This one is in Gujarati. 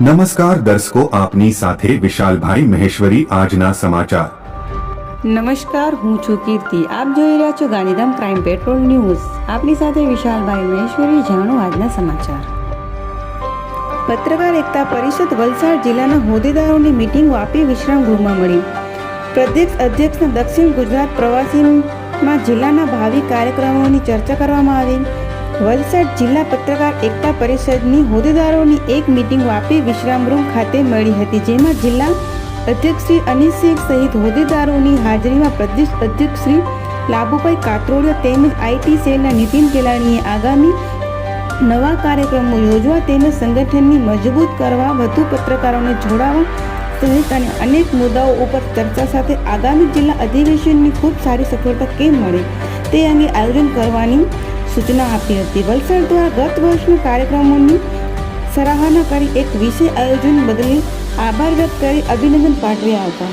નમસ્કાર દર્શકો, આપની સાથે વિશાલભાઈ મહેશ્વરી, આજના સમાચાર. નમસ્કાર, હું છું કીર્તિ. આપ જોઈ રહ્યા છો ગાંધીધામ ક્રાઇમ પેટ્રોલ ન્યૂઝ. આપની સાથે વિશાલભાઈ મહેશ્વરી, જાણો આજના સમાચાર. પત્રકાર એકતા પરિષદ વલસાડ જિલ્લાના હોદ્દેદારોની મીટિંગ વાપી વિશ્રામ ગૃહમાં મળી. પ્રદેશ અધ્યક્ષના દક્ષિણ ગુજરાત પ્રવાસીમાં જિલ્લાના ભાવિ કાર્યક્રમોની ચર્ચા કરવામાં આવી. વલસાડ જિલ્લા પત્રકાર એકતા પરિષદની હોદ્દેદારોની એક મીટિંગ વાપી વિશ્રામગૃહ ખાતે મળી હતી, જેમાં જિલ્લા અધ્યક્ષ શ્રી અનિલ શેખ સહિત હોદ્દેદારોની હાજરીમાં પ્રદેશ અધ્યક્ષ શ્રી લાભુભાઈ કાતરોડિયા તેમજ આઈટી સેલના નીતિન કેલાણીએ આગામી નવા કાર્યક્રમો યોજવા તેમજ સંગઠનની મજબૂત કરવા, વધુ પત્રકારોને જોડાવા સહિત અને અનેક મુદ્દાઓ ઉપર ચર્ચા સાથે આગામી જિલ્લા અધિવેશનની ખૂબ સારી સફળતા કેમ મળે તે અંગે આયોજન કરવાની સૂચના આપી હતી. વલસાડ દ્વારા ગત વર્ષના કાર્યક્રમોની સરાહના કરી એક વિષય આયોજન બદલી આભાર વ્યક્ત કરી અભિનંદન પાઠવ્યા હતા.